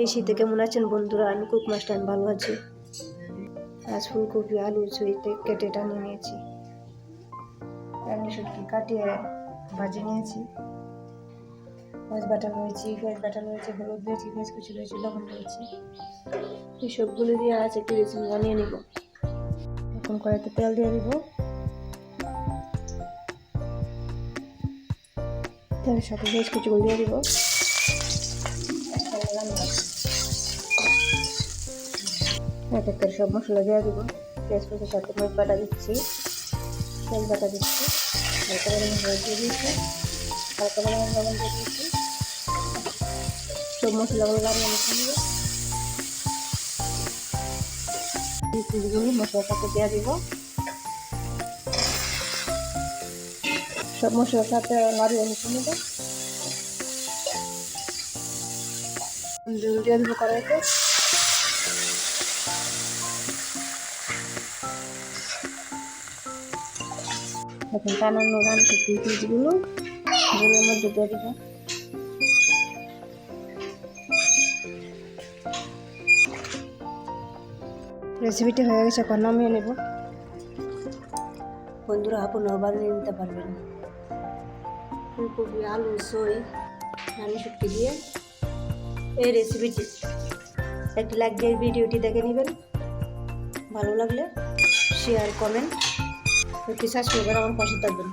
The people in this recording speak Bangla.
এই শীতে কেমন আছেন বন্ধুরা? আমি কুক মাস্টার ভালো আছি। আজ ফুলকপি, আলু ছুঁইতে কেটে টানিয়ে নিয়েছি। রান্না শুটকি কাটিয়ে ভাজি নিয়েছি। পেঁয়াজ বাটা রয়েছে, পেঁয়াজ বাটা রয়েছে, হলুদ রয়েছে, পেঁয়াজ কুচি রয়েছে, লবণ রয়েছে। এই সবগুলো দিয়ে আজ একটু রেসিপি বানিয়ে নিব। এখন কড়াইতে তেল দিয়ে দিব। তেলের সাথে পেঁয়াজ কুচিগুলো দিয়ে দিব। এক এক করে সব মশলা দিয়ে দিব। কুচির সাথে মরিচ বাটা দিচ্ছি। তেল বাটা দিচ্ছি। হালকা পরিমাণ হলুদ দিয়ে দিচ্ছি হালকা পরিমাণ লবণ দিয়ে দিচ্ছি সব মশলাগুলো লাগিয়ে হবে এই কুচিগুলো দিয়ে দিব। সব মশলার সাথে নাড়িয়ে নিতে নেব দিয়ে দেবো কড়াইতে। এখন টানানো রান করতে পিসগুলো জলের মধ্যে দিয়ে দিব। রেসিপিটি হয়ে গেছে, এখন নামিয়ে নেব। বন্ধুরা আপনারাও বানিয়ে নিতে পারবেন। ফুলকপি, আলু, সই রান্না শুটকি দিয়ে এই রেসিপিটি একটি লাইক দিয়ে ভিডিওটি দেখে নেবেন। ভালো লাগলে share comment একটি সাবস্ক্রাইব করে আমার পাশে থাকবেন